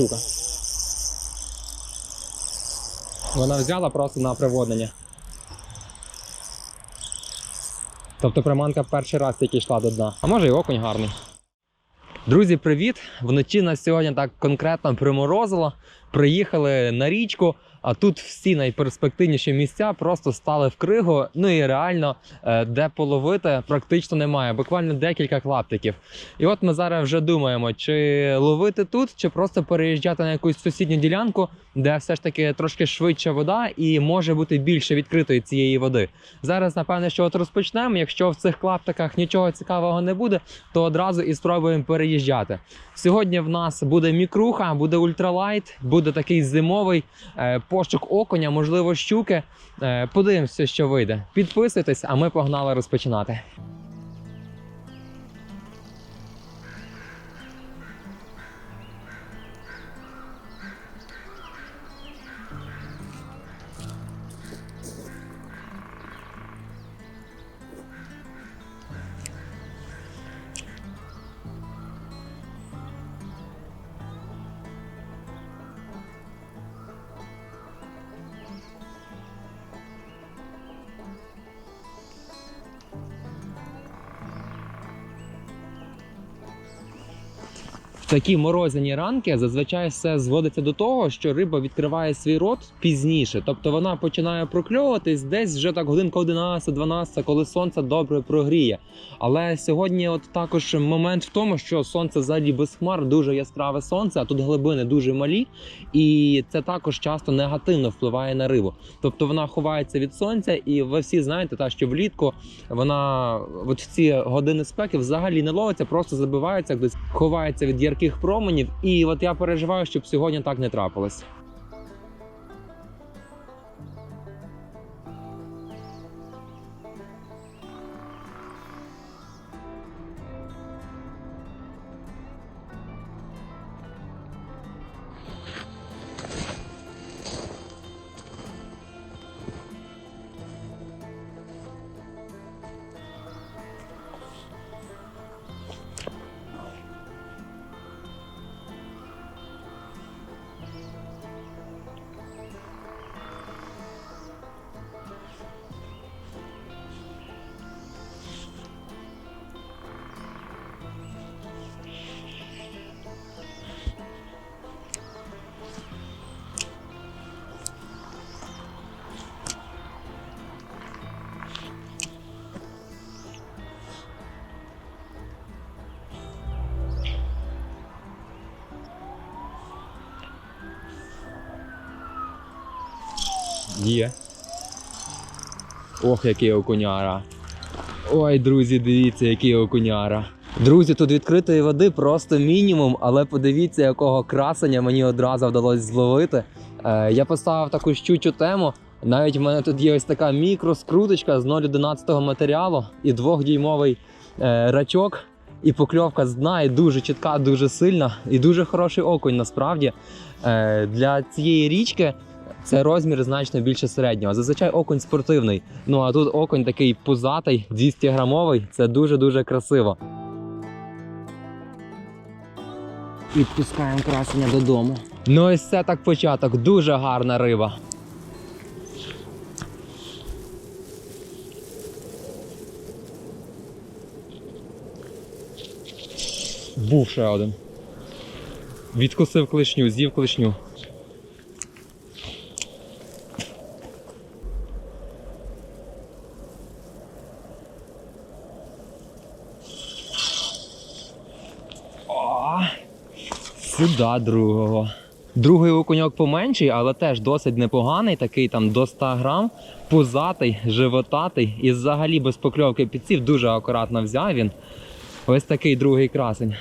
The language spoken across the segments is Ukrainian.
щука. Вона взяла просто на приводнення. Тобто приманка перший раз тільки йшла до дна. А може і окунь гарний. Друзі, привіт! Вночі нас сьогодні так конкретно приморозило. Приїхали на річку, а тут всі найперспективніші місця просто стали в кригу. Ну і реально, е, де половити практично немає. Буквально декілька клаптиків. І от ми зараз вже думаємо, чи ловити тут, чи просто переїжджати на якусь сусідню ділянку, де все ж таки трошки швидша вода і може бути більше відкритої цієї води. Зараз, напевне, що от розпочнемо. Якщо в цих клаптиках нічого цікавого не буде, то одразу і спробуємо переїжджати. Сьогодні в нас буде мікруха, буде ультралайт, буде такий зимовий е, пошук окуня, можливо, щуки. Е, подивимося, що вийде. Підписуйтесь, а ми погнали розпочинати. Такі морозяні ранки зазвичай все зводиться до того, що риба відкриває свій рот пізніше. Тобто вона починає прокльовуватись десь вже так годинка 11-12, коли сонце добре прогріє. Але сьогодні, от також момент в тому, що сонце взагалі без хмар, дуже яскраве сонце, а тут глибини дуже малі, і це також часто негативно впливає на рибу. Тобто вона ховається від сонця, і ви всі знаєте, та що влітку вона от в ці години спеки взагалі не ловиться, просто забивається, десь ховається від ярких променів. І от я переживаю, щоб сьогодні так не трапилось. Є. Ох, який окуняра. Ой, друзі, дивіться, який окуняра. Друзі, тут відкритої води просто мінімум, але подивіться, якого красення мені одразу вдалося зловити. Е, я поставив таку щучу тему. Навіть в мене тут є ось така мікроскруточка з 0,11 матеріалу і двохдюймовий е, рачок. І покльовка з дна, і дуже чітка, дуже сильна, і дуже хороший окунь насправді. Е, для цієї річки це розмір значно більше середнього. Зазвичай окунь спортивний. Ну а тут окунь такий пузатий, 200 грамовий. Це дуже-дуже красиво. Відпускаємо красення додому. Ну ось це так початок. Дуже гарна риба. Був ще один. Відкусив клишню, з'їв клишню. О, сюди другого. Другий окуньок поменший, але теж досить непоганий, такий там до 100 грам, пузатий, животатий і взагалі без покльовки підсів, дуже акуратно взяв він. Ось такий другий красень.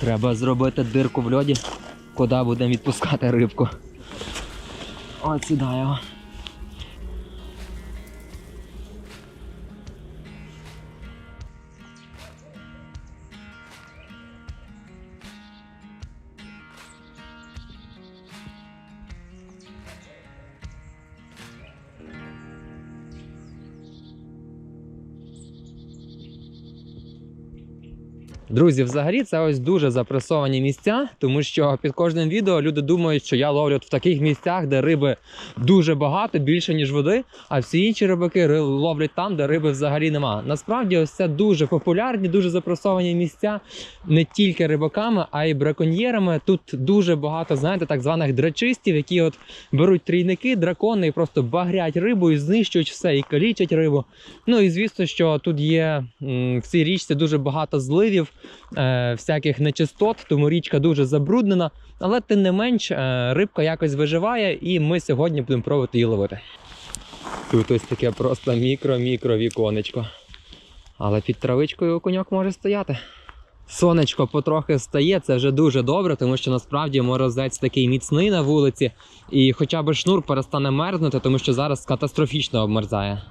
Треба зробити дирку в льоді, куди будемо відпускати рибку. От сюди його. Друзі, взагалі це ось дуже запресовані місця, тому що під кожним відео люди думають, що я ловлю в таких місцях, де риби дуже багато, більше ніж води. А всі інші рибаки ри- ловлять там, де риби взагалі нема. Насправді, ось це дуже популярні, дуже запресовані місця не тільки рибаками, а й браконьєрами. Тут дуже багато, знаєте, так званих драчистів, які от беруть трійники, дракони і просто багрять рибу і знищують все, і калічать рибу. Ну і звісно, що тут є в цій річці дуже багато зливів, е, всяких нечистот, тому річка дуже забруднена. Але тим не менш, е, рибка якось виживає, і ми сьогодні будемо пробувати її ловити. Тут ось таке просто мікро-мікро віконечко. Але під травичкою окуньок може стояти. Сонечко потрохи встає, це вже дуже добре, тому що насправді морозець такий міцний на вулиці, і хоча б шнур перестане мерзнути, тому що зараз катастрофічно обмерзає.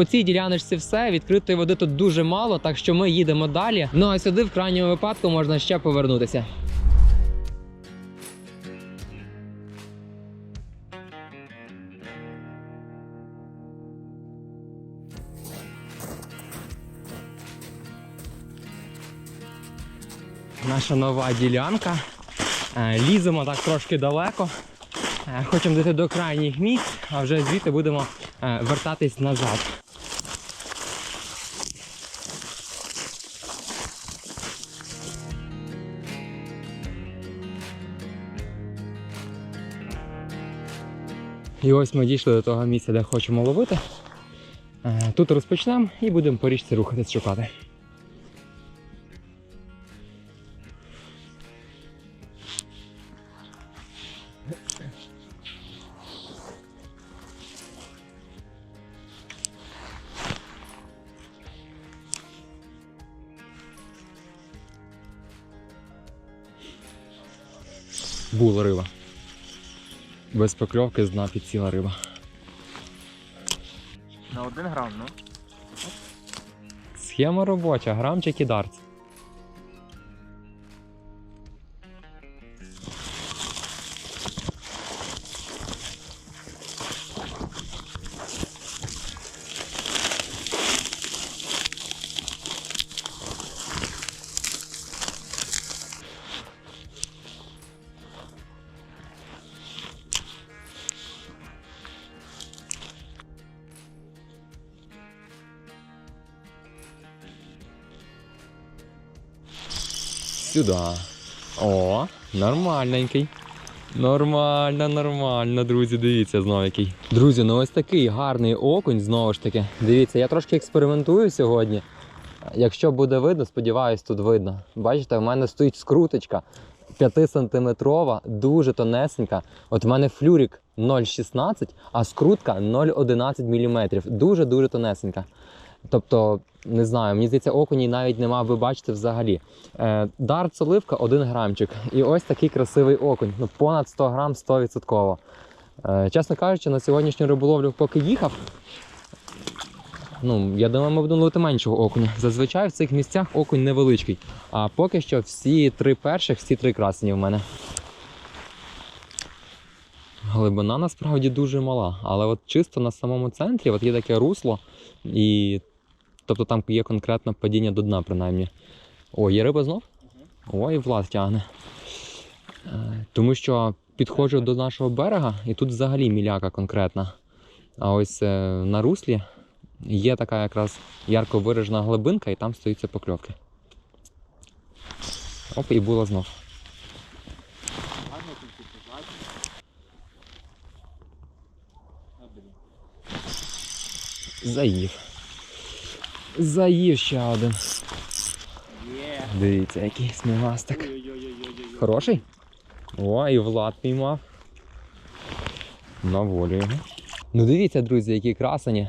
По цій діляночці все. Відкритої води тут дуже мало, так що ми їдемо далі. Ну а сюди в крайньому випадку можна ще повернутися. Наша нова ділянка. Е, Ліземо так трошки далеко. Е, Хочемо дійти до крайніх місць, а вже звідти будемо е, вертатись назад. І ось ми дійшли до того місця, де хочемо ловити. Е, Тут розпочнемо і будемо по річці рухатись шукати. Без покльовки з дна підсіла риба. На один грам, ну. Схема робоча, грамчик і дарц. Сюди. О, нормальненький. Нормально, нормально, друзі, дивіться знову який. Друзі, ну ось такий гарний окунь, знову ж таки. Дивіться, я трошки експериментую сьогодні. Якщо буде видно, сподіваюсь, тут видно. Бачите, в мене стоїть скруточка 5-сантиметрова, дуже тонесенька. От в мене флюрик 0,16, а скрутка 0,11 мм. Дуже-дуже тонесенька. Тобто, не знаю, мені здається, окуні навіть нема, ви бачите взагалі. Е, Дарт соливка 1 грамчик. І ось такий красивий окунь. Ну, понад 100 грам 100%. Е, чесно кажучи, на сьогоднішню риболовлю, поки їхав, ну, я думаю, ми будемо ловити меншого окуня. Зазвичай в цих місцях окунь невеличкий. А поки що всі три перших, всі три красені в мене. Глибина насправді дуже мала, але от чисто на самому центрі от є таке русло, і тобто там є конкретне падіння до дна, принаймні. О, є риба знов? Ой, Влад тягне. Е, Тому що підходжу до нашого берега, і тут взагалі міляка конкретна. А ось е, на руслі є така якраз ярко виражена глибинка, і там стоїться покльовки. Оп, і була знов. Заїв. Заїв ще один. Дивіться, який смугастик. Хороший? О, і Влад піймав. На волю його. Ну дивіться, друзі, які красені.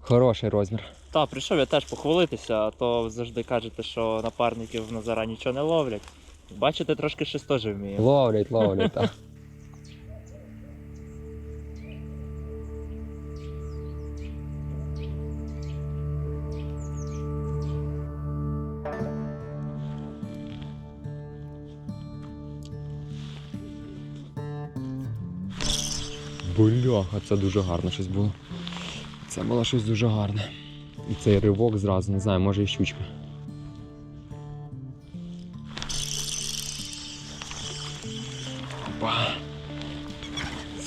Хороший розмір. Та, прийшов я теж похвалитися, а то завжди кажете, що напарників в Назара нічого не ловлять. Бачите, трошки щось теж вміє. Ловлять, ловлять. так. Бляха, це дуже гарно щось було. Це було щось дуже гарне. І цей ривок зразу, не знаю, може і щучка. Опа.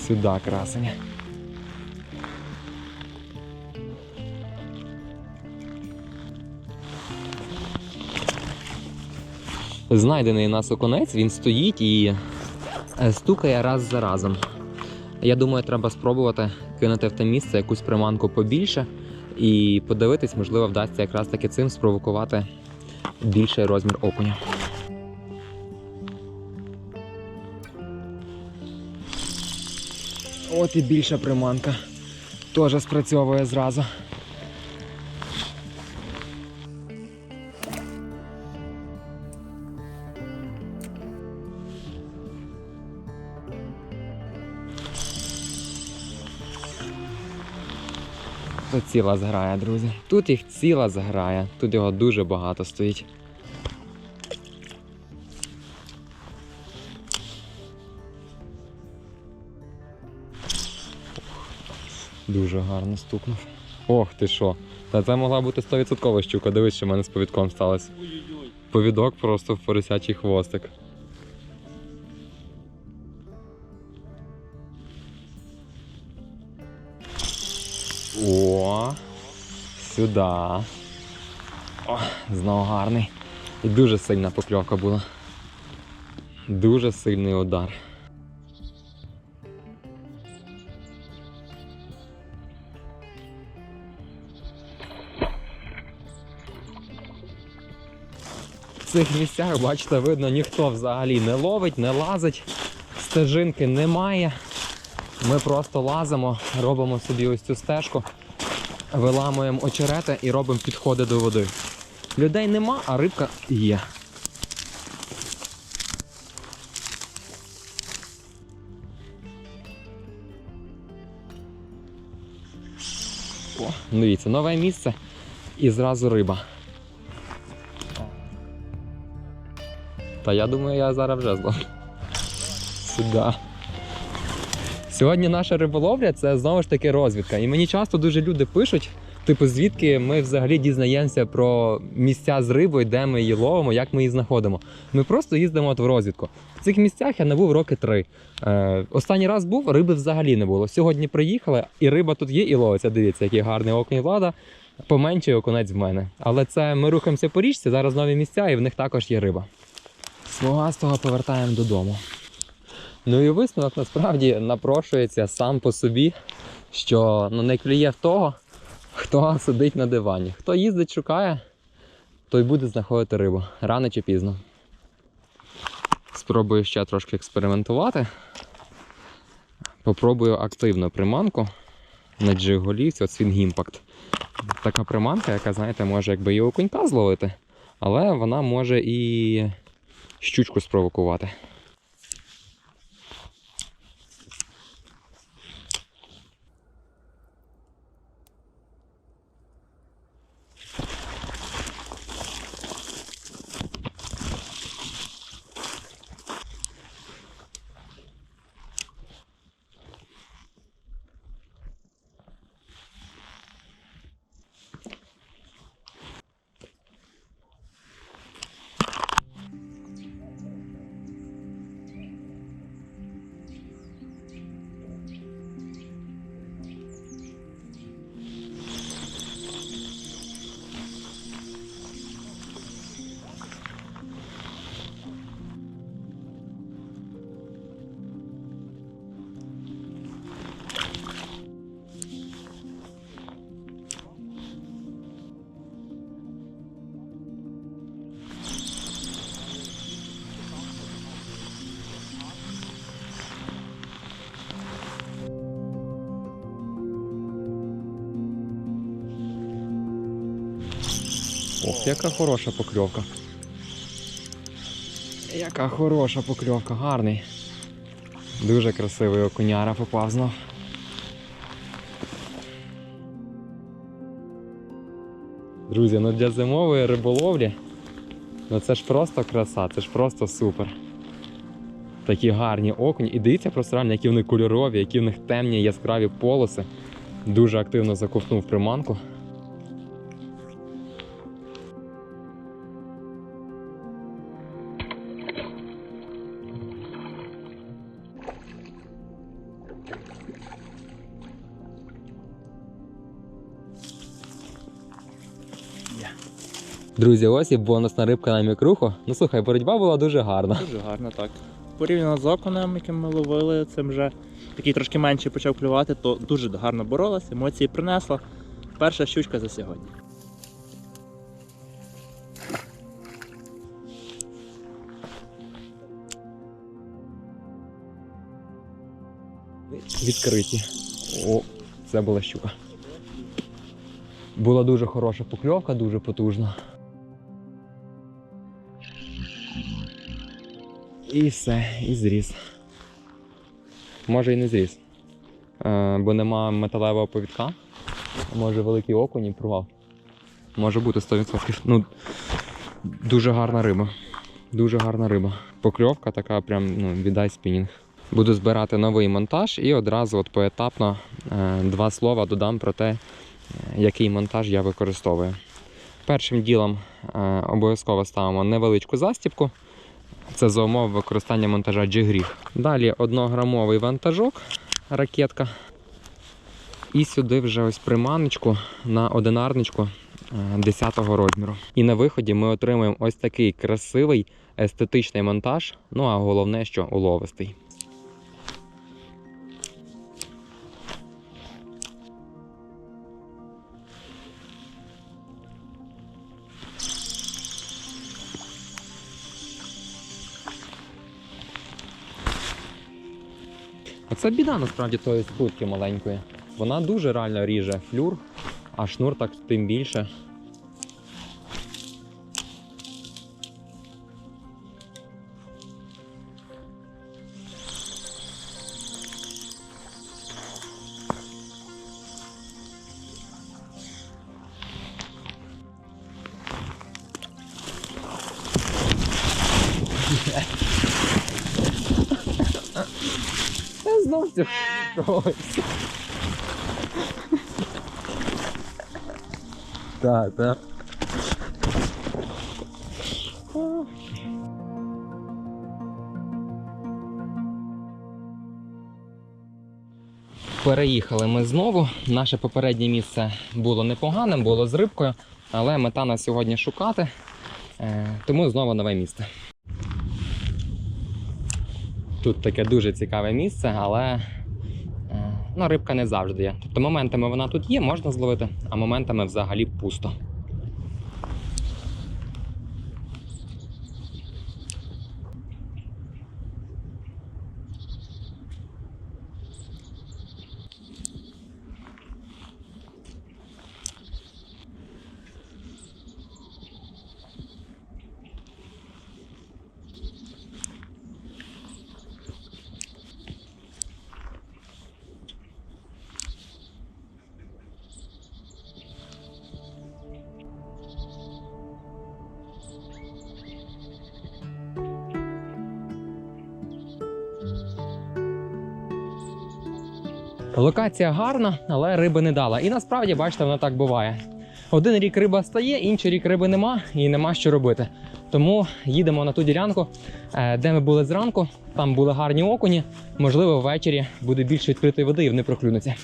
Сюда, красення. Знайдений у нас окунець, він стоїть і е, стукає раз за разом. Я думаю, треба спробувати кинути в те місце якусь приманку побільше і подивитись, можливо, вдасться якраз таки цим спровокувати більший розмір окуня. От і більша приманка. Теж спрацьовує зразу. Тут ціла зграя, друзі. Тут їх ціла зграя. Тут його дуже багато стоїть. Дуже гарно стукнув. Ох ти що. Та це могла бути 100% щука. Дивись, що в мене з повідком сталося. Повідок просто в поросячий хвостик. Сюди. О, знову гарний. І дуже сильна покльовка була. Дуже сильний удар. В цих місцях, бачите, видно, ніхто взагалі не ловить, не лазить, стежинки немає. Ми просто лазимо, робимо собі ось цю стежку, виламуємо очерети і робимо підходи до води. Людей нема, а рибка є. О, дивіться, нове місце і зразу риба. Та я думаю, я зараз вже зловлю. Сюди. Сьогодні наша риболовля це знову ж таки розвідка. І мені часто дуже люди пишуть, типу, звідки ми взагалі дізнаємося про місця з рибою, де ми її ловимо, як ми її знаходимо. Ми просто їздимо от в розвідку. В цих місцях я не був роки три. Е, останній раз був, риби взагалі не було. Сьогодні приїхали, і риба тут є, і ловиться. Дивіться, який гарний окунь влада. Поменший окунець в мене. Але це ми рухаємося по річці, зараз нові місця, і в них також є риба. Смугастого повертаємо додому. Ну і висновок насправді напрошується сам по собі, що ну, не клює в того, хто сидить на дивані. Хто їздить, шукає, той буде знаходити рибу рано чи пізно. Спробую ще трошки експериментувати. Попробую активну приманку на джиголівці, от Impact. Така приманка, яка, знаєте, може якби і окунька зловити, але вона може і щучку спровокувати. Яка хороша покльовка. Яка хороша покльовка, гарний. Дуже красивий окуняра попав знов. Друзі, ну для зимової риболовлі, ну це ж просто краса, це ж просто супер. Такі гарні окуні. І дивіться просто реально, які вони кольорові, які в них темні яскраві полоси. Дуже активно заковтнув приманку. Друзі, ось і бонусна рибка на мікруху. Ну слухай, боротьба була дуже гарна. Дуже гарно так. Порівняно з оконем, яким ми ловили, цим вже такий трошки менше почав клювати, то дуже гарно боролась, емоції принесла. Перша щучка за сьогодні. Відкриті. О, це була щука. Була дуже хороша покльовка, дуже потужна. І все, і зріс. Може і не зріс. Е, бо нема металевого повідка. Може великий окунь і порвав. Може бути 100%. Ну, дуже гарна риба. Дуже гарна риба. Покльовка така, прям ну, віддай спінінг. Буду збирати новий монтаж і одразу от поетапно е, два слова додам про те, е, який монтаж я використовую. Першим ділом е, обов'язково ставимо невеличку застіпку. Це за умови використання монтажа G-Grip. Далі 1-грамовий вантажок, ракетка. І сюди вже ось приманочку на одинарничку 10-го розміру. І на виході ми отримуємо ось такий красивий естетичний монтаж. Ну а головне, що уловистий. Оце біда насправді тої скрутки маленької. Вона дуже реально ріже флюр, а шнур так тим більше. Я знов цього когось. Так, так. Переїхали ми знову. Наше попереднє місце було непоганим, було з рибкою, але мета на сьогодні шукати. Е, Тому знову нове місце. Тут таке дуже цікаве місце, але е, ну, рибка не завжди є. Тобто моментами вона тут є, можна зловити, а моментами взагалі пусто. Локація гарна, але риби не дала. І насправді, бачите, воно так буває. Один рік риба стає, інший рік риби нема і нема що робити. Тому їдемо на ту ділянку, е, де ми були зранку. Там були гарні окуні. Можливо, ввечері буде більше відкритої води і вони проклюнуться.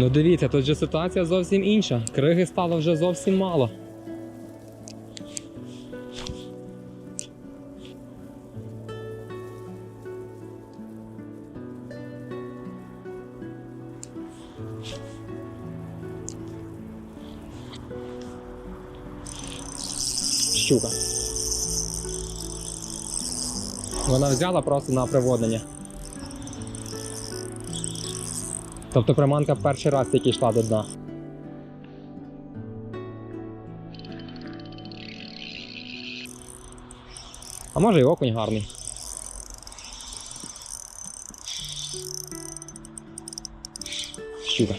Ну дивіться, тут же ситуація зовсім інша. Криги стало вже зовсім мало. Щука. Вона взяла просто на приводнення. Тобто приманка перший раз тільки йшла до дна. А може і окунь гарний. Щука.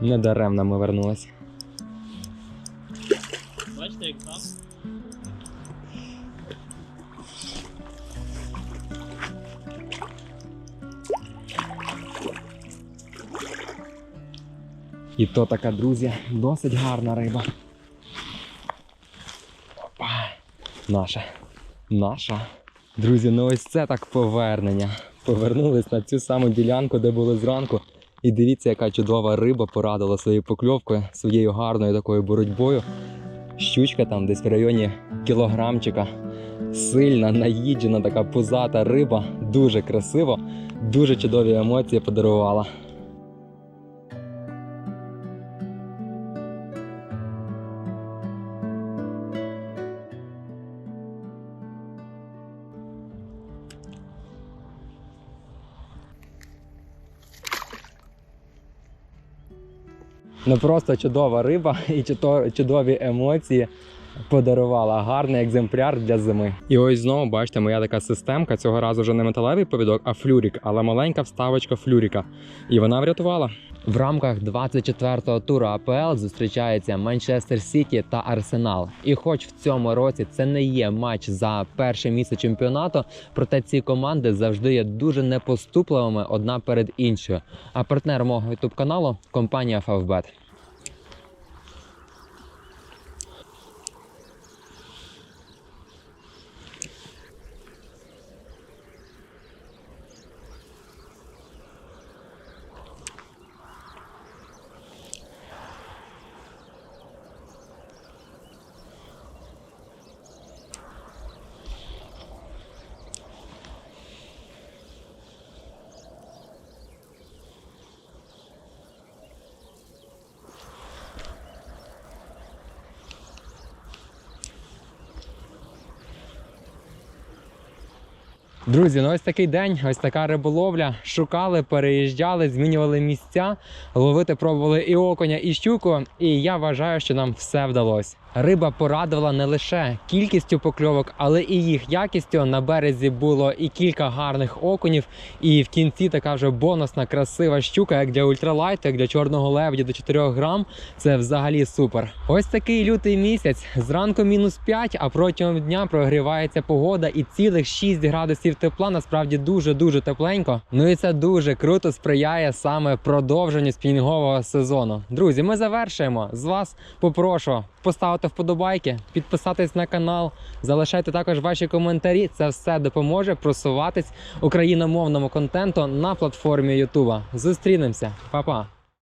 Недаремно ми вернулись. Бачите, як там? І то така, друзі, досить гарна риба. Опа. Наша. Наша. Друзі, ну ось це так повернення. Повернулись на цю саму ділянку, де були зранку. І дивіться, яка чудова риба порадила своєю покльовкою, своєю гарною такою боротьбою. Щучка там десь в районі кілограмчика. Сильна, наїджена, така пузата риба. Дуже красиво, дуже чудові емоції подарувала. Ну просто чудова риба і чудо- чудові емоції подарувала гарний екземпляр для зими. І ось знову бачите, моя така системка. Цього разу вже не металевий повідок, а флюрік, але маленька вставочка флюріка. І вона врятувала. В рамках 24-го туру АПЛ зустрічаються Манчестер Сіті та Арсенал. І хоч в цьому році це не є матч за перше місце чемпіонату, проте ці команди завжди є дуже непоступливими одна перед іншою. А партнер мого ютуб каналу компанія Favbet. Друзі, ну ось такий день, ось така риболовля. Шукали, переїжджали, змінювали місця, ловити пробували і оконя, і щуку. І я вважаю, що нам все вдалося. Риба порадувала не лише кількістю покльовок, але і їх якістю. На березі було і кілька гарних окунів, і в кінці така вже бонусна, красива щука, як для ультралайту, як для чорного лебедя до 4 грам. Це взагалі супер. Ось такий лютий місяць. Зранку мінус 5, а протягом дня прогрівається погода і цілих 6 градусів тепла. Насправді дуже дуже тепленько. Ну і це дуже круто сприяє саме продовженню спінінгового сезону. Друзі, ми завершуємо. З вас попрошу поставити вподобайки, підписатись на канал, залишайте також ваші коментарі. Це все допоможе просуватись україномовному контенту на платформі Ютуба. Зустрінемося, Па-па!